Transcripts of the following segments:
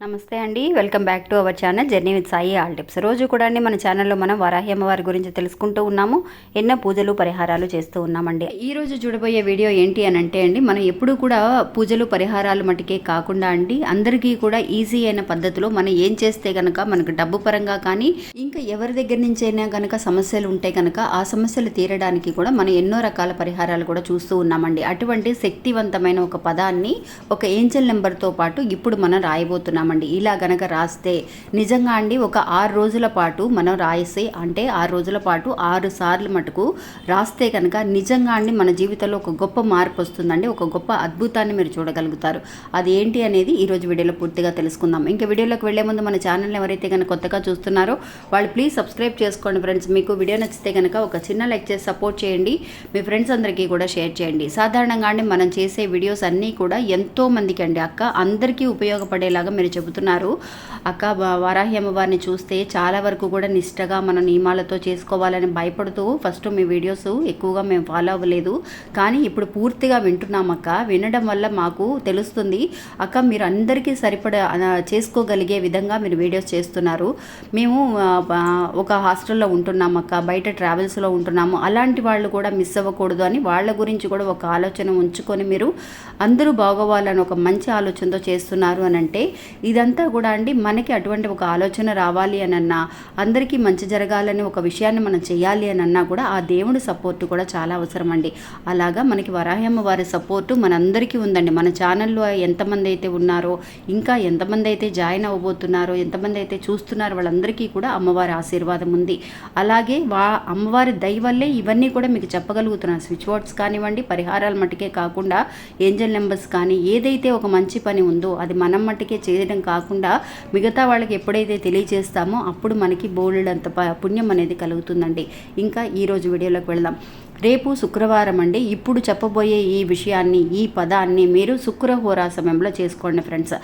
నమస్తే అండి. Welcome back to our channel journey with Sai all tips. రోజు కూడా అండి మన ఛానల్లో మనం వరాహి అమ్మవారి గురించి తెలుసుకుంటూ ఉన్నాము. ఎన్నో పూజలు పరిహారాలు చేస్తూ ఉన్నామండి. ఈ రోజు చూడబోయే వీడియో ఏంటి అని అంటే అండి మనం ఎప్పుడూ కూడా పూజలు పరిహారాలు మటుకే కాకుండా అండి అందరికీ కూడా ఈజీ అయిన పద్ధతిలో మనం ఏం చేస్తే కనుక మనకు డబ్బు పరంగా కానీ ఇంకా ఎవరి దగ్గర నుంచి అయినా కనుక సమస్యలు ఉంటే కనుక ఆ సమస్యలు తీరడానికి కూడా మనం ఎన్నో రకాల పరిహారాలు కూడా చూస్తూ ఉన్నామండి. అటువంటి శక్తివంతమైన ఒక పదాన్ని ఒక ఏంజల్ నెంబర్తో పాటు ఇప్పుడు మనం రాయబోతున్నాం. రాయబోతున్నామండి ఇలా గనక రాస్తే నిజంగా అండి ఒక ఆరు రోజుల పాటు మనం రాయిస్తే అంటే ఆరు రోజుల పాటు ఆరు సార్లు మటుకు రాస్తే కనుక నిజంగా అండి మన జీవితంలో ఒక గొప్ప మార్పు వస్తుందండి. ఒక గొప్ప అద్భుతాన్ని మీరు చూడగలుగుతారు. అది ఏంటి అనేది ఈ రోజు వీడియోలో పూర్తిగా తెలుసుకుందాం. ఇంకా వీడియోలోకి వెళ్ళే ముందు మన ఛానల్ ఎవరైతే కనుక కొత్తగా చూస్తున్నారో వాళ్ళు ప్లీజ్ సబ్స్క్రైబ్ చేసుకోండి ఫ్రెండ్స్. మీకు వీడియో నచ్చితే కనుక ఒక చిన్న లైక్ చేసి సపోర్ట్ చేయండి. మీ ఫ్రెండ్స్ అందరికీ కూడా షేర్ చేయండి. సాధారణంగా అండి మనం చేసే వీడియోస్ అన్నీ కూడా ఎంతో మందికి అండి. అక్క అందరికీ ఉపయోగపడేలాగా మీరు చెబుతున్నారు. అక్క వారాహి అమ్మవారిని చూస్తే చాలా వరకు కూడా నిష్టగా మన నియమాలతో చేసుకోవాలని భయపడుతూ ఫస్ట్ మీ వీడియోస్ ఎక్కువగా మేము ఫాలో అవ్వలేదు. కానీ ఇప్పుడు పూర్తిగా వింటున్నాం అక్క. వినడం వల్ల మాకు తెలుస్తుంది. అక్క మీరు అందరికీ సరిపడా చేసుకోగలిగే విధంగా మీరు వీడియోస్ చేస్తున్నారు. మేము ఒక హాస్టల్లో ఉంటున్నాం అక్క. బయట ట్రావెల్స్లో ఉంటున్నాము. అలాంటి వాళ్ళు కూడా మిస్ అవ్వకూడదు అని వాళ్ళ గురించి కూడా ఒక ఆలోచన ఉంచుకొని మీరు అందరూ బాగోవాలని ఒక మంచి ఆలోచనతో చేస్తున్నారు అని అంటే ఇదంతా కూడా అండి మనకి అటువంటి ఒక ఆలోచన రావాలి అనన్నా అందరికీ మంచి జరగాలని ఒక విషయాన్ని మనం చేయాలి అని అన్నా కూడా ఆ దేవుడి సపోర్ట్ కూడా చాలా అవసరం అండి. అలాగా మనకి వరాహమ్మ వారి సపోర్టు మనందరికీ ఉందండి. మన ఛానల్లో ఎంతమంది అయితే ఉన్నారో ఇంకా ఎంతమంది అయితే జాయిన్ అవ్వబోతున్నారో ఎంతమంది అయితే చూస్తున్నారో వాళ్ళందరికీ కూడా అమ్మవారి ఆశీర్వాదం ఉంది. అలాగే వా అమ్మవారి దయవల్లే ఇవన్నీ కూడా మీకు చెప్పగలుగుతున్నాను. స్విచ్ బోర్డ్స్ కానివ్వండి పరిహారాల మట్టుకే కాకుండా ఏంజల్ నెంబర్స్ కానీ ఏదైతే ఒక మంచి పని ఉందో అది మనం మట్టుకే చేయడం కాకుండా మిగతా వాళ్ళకి ఎప్పుడైతే తెలియజేస్తామో అప్పుడు మనకి బోల్డ్ అంత ప- పుణ్యం అనేది కలుగుతుందండి. ఇంకా ఈరోజు వీడియోలోకి వెళ్దాం. రేపు శుక్రవారం అండి. ఇప్పుడు చెప్పబోయే ఈ విషయాన్ని ఈ పదాన్ని మీరు శుక్రహోరా సమయంలో చేసుకోండి ఫ్రెండ్స్.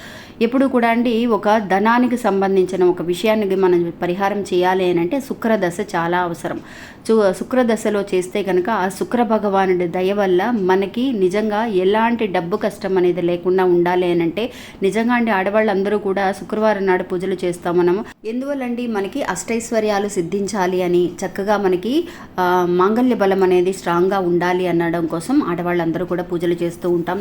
ఎప్పుడు కూడా అండి ఒక ధనానికి సంబంధించిన ఒక విషయానికి మనం పరిహారం చేయాలి అని అంటే శుక్రదశ చాలా అవసరం. శుక్రదశలో చేస్తే కనుక ఆ శుక్ర భగవానుడి దయ వల్ల మనకి నిజంగా ఎలాంటి డబ్బు కష్టం అనేది లేకుండా ఉండాలి అని అంటే నిజంగా అండి ఆడవాళ్ళందరూ కూడా శుక్రవారం నాడు పూజలు చేస్తాం మనము. ఎందువల్లండి మనకి అష్టైశ్వర్యాలు సిద్ధించాలి అని చక్కగా మనకి మాంగళ్య బలం అనేది స్ట్రాంగ్గా ఉండాలి అనడం కోసం ఆడవాళ్ళందరూ కూడా పూజలు చేస్తూ ఉంటాం.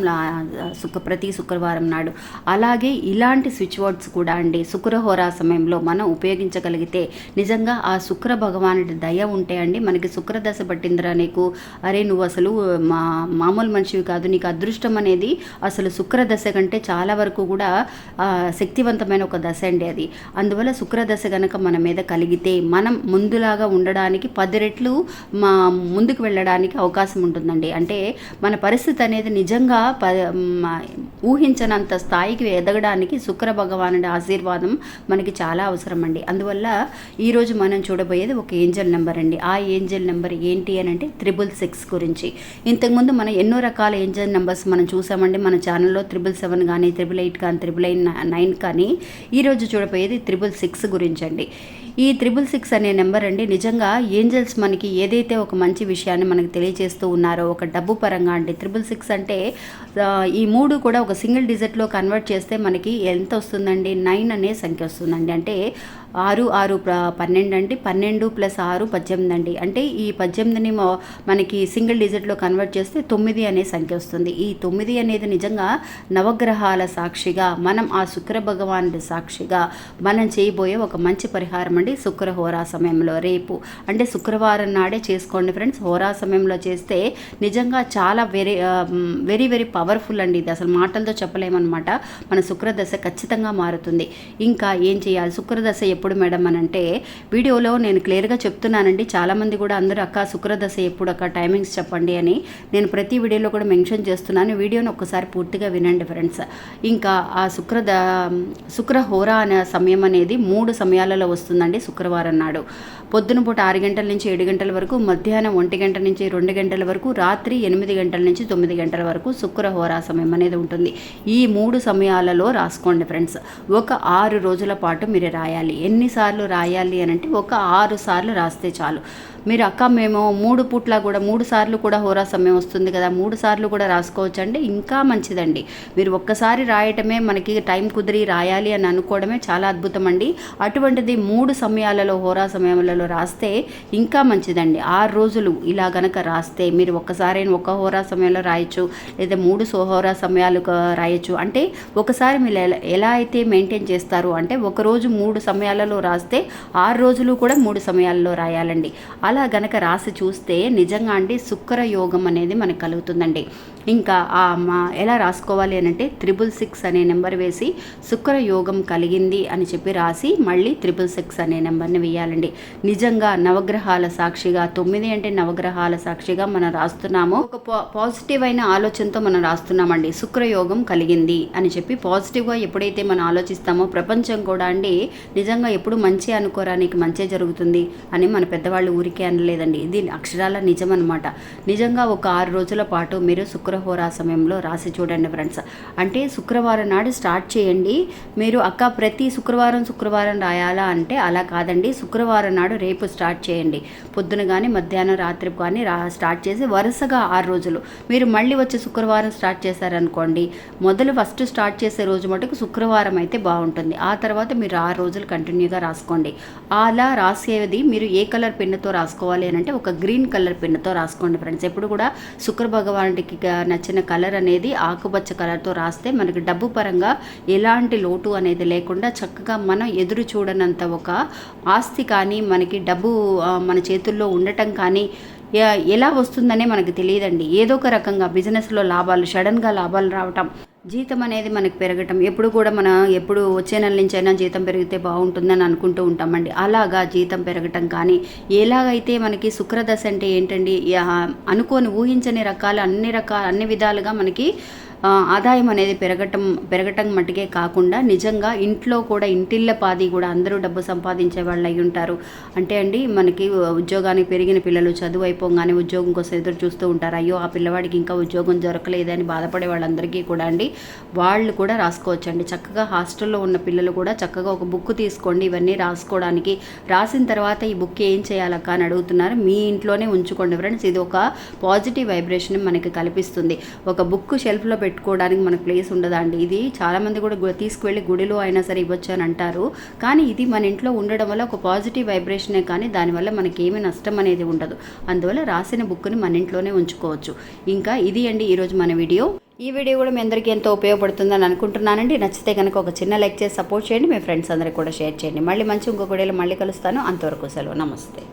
శుక్ర ప్రతి శుక్రవారం నాడు. అలాగే ఇలాంటి స్విచ్ బోర్డ్స్ కూడా అండి. శుక్రహోరా సమయంలో మనం ఉపయోగించగలిగితే నిజంగా ఆ శుక్ర భగవానుడి దయ ఉంటే అండి మనకి శుక్రదశ పట్టిందిరా నీకు అరే నువ్వు అసలు మా మామూలు మనిషివి కాదు నీకు అదృష్టం అనేది అసలు శుక్రదశ కంటే చాలా వరకు కూడా శక్తివంతమైన ఒక దశ అండి అది. అందువల్ల శుక్రదశ గనక మన మీద కలిగితే మనం ముందులాగా ఉండడానికి పది రెట్లు మా ముందుకు వెళ్ళడానికి అవకాశం ఉంటుందండి. అంటే మన పరిస్థితి అనేది నిజంగా ప ఊహించనంత స్థాయికి ఎదగడానికి శుక్ర భగవానుడి ఆశీర్వాదం మనకి చాలా అవసరం అండి అందువల్ల ఈరోజు మనం చూడబోయేది ఒక ఏంజల్ నెంబర్ అండి. ఆ ఏంజల్ నెంబర్ ఏంటి అని అంటే త్రిబుల్ సిక్స్ గురించి. ఇంతకుముందు మనం ఎన్నో రకాల ఏంజల్ నెంబర్స్ మనం చూసామండి. మన ఛానల్లో త్రిబుల్ సెవెన్ కానీ త్రిబుల్ ఎయిట్ కానీ త్రిబుల్ ఎయిట్ నైన్ కానీ ఈరోజు చూడబోయేది త్రిబుల్ సిక్స్ గురించి అండి. ఈ త్రిబుల్ సిక్స్ అనే నెంబర్ అండి. నిజంగా ఏంజల్స్ మనకి ఏదైతే ఒక మంచి విషయాన్ని మనకి తెలియజేస్తూ ఉన్నారో ఒక డబ్బు పరంగా అండి. త్రిబుల్ సిక్స్ అంటే ఈ మూడు కూడా ఒక సింగిల్ డిజిట్లో కన్వర్ట్ చేస్తే మనకి ఎంత వస్తుందండి? నైన్ అనే సంఖ్య వస్తుందండి. అంటే ఆరు ఆరు పన్నెండు అండి. పన్నెండు ప్లస్ ఆరు పద్దెనిమిది అండి. అంటే ఈ పద్దెనిమిదిని మనకి సింగిల్ డిజిట్లో కన్వర్ట్ చేస్తే తొమ్మిది అనే సంఖ్య వస్తుంది. ఈ తొమ్మిది అనేది నిజంగా నవగ్రహాల సాక్షిగా మనం ఆ శుక్ర భగవానుడి సాక్షిగా మనం చేయబోయే ఒక మంచి పరిహారం అండి. శుక్ర హోరా సమయంలో రేపు అంటే శుక్రవారం నాడే చేసుకోండి ఫ్రెండ్స్. హోరా సమయంలో చేస్తే నిజంగా చాలా వెరీ వెరీ వెరీ పవర్ఫుల్ అండి ఇది. అసలు మాటలతో చెప్పలేమన్నమాట. మన శుక్రదశ ఖచ్చితంగా మారుతుంది. ఇంకా ఏం చేయాలి? శుక్రదశ ఎప్పుడు మేడం అని అంటే వీడియోలో నేను క్లియర్గా చెప్తున్నానండి. చాలామంది కూడా అందరూ అక్క శుక్రదశ ఎప్పుడు అక్క టైమింగ్స్ చెప్పండి అని నేను ప్రతి వీడియోలో కూడా మెన్షన్ చేస్తున్నాను. వీడియోని ఒక్కసారి పూర్తిగా వినండి ఫ్రెండ్స్. ఇంకా ఆ శుక్రద శుక్ర హోరా అనే సమయం అనేది మూడు సమయాలలో వస్తుందండి శుక్రవారం నాడు. పొద్దున పూట ఆరు గంటల నుంచి ఏడు గంటల వరకు మధ్యాహ్నం ఒంటి గంట నుంచి రెండు గంటల వరకు రాత్రి ఎనిమిది గంటల నుంచి తొమ్మిది గంటల వరకు శుక్ర హోరా సమయం అనేది ఉంటుంది. ఈ మూడు సమయాలలో రాసుకోండి ఫ్రెండ్స్. ఒక ఆరు రోజుల పాటు మీరు రాయాలి. ఎన్నిసార్లు రాయాలి అని అంటే ఒక ఆరు సార్లు రాస్తే చాలు. మీరు అక్క మేము మూడు పూట్ల కూడా మూడు సార్లు కూడా హోరా సమయం వస్తుంది కదా మూడు సార్లు కూడా రాసుకోవచ్చు అండి ఇంకా మంచిదండి. మీరు ఒక్కసారి రాయటమే మనకి టైం కుదిరి రాయాలి అని అనుకోవడమే చాలా అద్భుతం అండి అటువంటిది మూడు సమయాలలో హోరా సమయాలలో రాస్తే ఇంకా మంచిదండి. ఆరు రోజులు ఇలా గనక రాస్తే మీరు ఒక్కసారి ఒక హోరా సమయంలో రాయొచ్చు లేదా మూడు సోహోరా సమయాలు రాయొచ్చు. అంటే ఒకసారి మీరు ఎలా ఎలా అయితే మెయింటైన్ చేస్తారు అంటే ఒక రోజు మూడు సమయాలలో రాస్తే ఆరు రోజులు కూడా మూడు సమయాల్లో రాయాలండి. అలా గనక రాసి చూస్తే నిజంగా అండి శుక్ర యోగం అనేది మనకు కలుగుతుందండి. ఇంకా ఆ మా ఎలా రాసుకోవాలి అని అంటే త్రిబుల్ సిక్స్ అనే నెంబర్ వేసి శుక్ర యోగం కలిగింది అని చెప్పి రాసి మళ్ళీ త్రిబుల్ సిక్స్ అనే నెంబర్ని వేయాలండి. నిజంగా నవగ్రహాల సాక్షిగా తొమ్మిది అంటే నవగ్రహాల సాక్షిగా మనం రాస్తున్నాము. ఒక పా- పాజిటివ్ అయిన ఆలోచనతో మనం రాస్తున్నామండి. శుక్రయోగం కలిగింది అని చెప్పి పాజిటివ్గా ఎప్పుడైతే మనం ఆలోచిస్తామో ప్రపంచం కూడా అండి నిజంగా ఎప్పుడు మంచి అనుకోరానికి మంచి జరుగుతుంది అని మన పెద్దవాళ్ళు ఊరికే అనలేదండి ఇది అక్షరాల నిజం అనమాట నిజంగా ఒక ఆరు రోజుల పాటు మీరు శుక్రహోరా సమయంలో రాసి చూడండి ఫ్రెండ్స్. అంటే శుక్రవారం నాడు స్టార్ట్ చేయండి. మీరు అక్క ప్రతి శుక్రవారం శుక్రవారం రాయాలా అంటే అలా కాదండి. శుక్రవారం నాడు రేపు స్టార్ట్ చేయండి. పొద్దున కానీ మధ్యాహ్నం రాత్రి కానీ రా స్టార్ట్ చేసి వరుసగా ఆరు రోజులు. మీరు మళ్ళీ వచ్చే శుక్రవారం స్టార్ట్ చేశారనుకోండి మొదలు ఫస్ట్ స్టార్ట్ చేసే రోజు మటుకు శుక్రవారం అయితే బాగుంటుంది. ఆ తర్వాత మీరు ఆరు రోజులు కంటిన్యూగా రాసుకోండి. అలా రాసేది మీరు ఏ కలర్ పెన్నుతో రాసుకోవాలి అని అంటే ఒక గ్రీన్ కలర్ పెన్నుతో రాసుకోండి ఫ్రెండ్స్. ఎప్పుడు కూడా శుక్ర భగవానుడికి నచ్చిన కలర్ అనేది ఆకుపచ్చ కలర్తో రాస్తే మనకి డబ్బు పరంగా ఎలాంటి లోటు అనేది లేకుండా చక్కగా మనం ఎదురు చూడనంత ఒక ఆస్తి కానీ మనకి డబ్బు మన చేతుల్లో ఉండటం కానీ ఎలా వస్తుందనే మనకు తెలియదండి. ఏదో ఒక రకంగా బిజినెస్లో లాభాలు సడన్గా లాభాలు రావటం. జీతం అనేది మనకి పెరగటం. ఎప్పుడు కూడా మనం ఎప్పుడు వచ్చే నెల నుంచి అయినా జీతం పెరిగితే బాగుంటుందని అనుకుంటూ ఉంటామండి. అలాగా జీతం పెరగటం కానీ ఎలాగైతే మనకి శుక్రదశ అంటే ఏంటండి అనుకోని ఊహించని రకాల అన్ని రకాల అన్ని విధాలుగా మనకి ఆదాయం అనేది పెరగటం పెరగటం మట్టుకే కాకుండా నిజంగా ఇంట్లో కూడా ఇంటిళ్ళ పాది కూడా అందరూ డబ్బు సంపాదించే వాళ్ళు అయి ఉంటారు. అంటే అండి మనకి ఉద్యోగానికి పెరిగిన పిల్లలు చదువు అయిపోగానే ఉద్యోగం కోసం ఎదురు చూస్తూ ఉంటారు. అయ్యో ఆ పిల్లవాడికి ఇంకా ఉద్యోగం దొరకలేదని బాధపడే వాళ్ళందరికీ కూడా అండి వాళ్ళు కూడా రాసుకోవచ్చండి. చక్కగా హాస్టల్లో ఉన్న పిల్లలు కూడా చక్కగా ఒక బుక్ తీసుకోండి ఇవన్నీ రాసుకోవడానికి. రాసిన తర్వాత ఈ బుక్ ఏం చేయాలక్క అని అడుగుతున్నారు. మీ ఇంట్లోనే ఉంచుకోండి ఫ్రెండ్స్ ఇది ఒక పాజిటివ్ వైబ్రేషన్ మనకి కల్పిస్తుంది. ఒక బుక్ షెల్ఫ్లో పెట్టుకోవడానికి మనకు ప్లేస్ ఉండదండి. ఇది చాలామంది కూడా తీసుకువెళ్ళి గుడిలో అయినా సరే ఇవ్వచ్చు అని అంటారు. కానీ ఇది మన ఇంట్లో ఉండడం వల్ల ఒక పాజిటివ్ వైబ్రేషనే కానీ దానివల్ల మనకి ఏమి నష్టం అనేది ఉండదు. అందువల్ల రాసిన బుక్ని మన ఇంట్లోనే ఉంచుకోవచ్చు. ఇంకా ఇది అండి ఈరోజు మన వీడియో. ఈ వీడియో కూడా మీ అందరికీ ఎంతో ఉపయోగపడుతుందని అనుకుంటున్నానండి. నచ్చితే కనుక ఒక చిన్న లైక్ చేసి సపోర్ట్ చేయండి. మీ ఫ్రెండ్స్ అందరికీ కూడా షేర్ చేయండి. మళ్ళీ మంచి ఇంకొక వీడియోలో మళ్ళీ కలుస్తాను. అంతవరకు సెలవు. నమస్తే.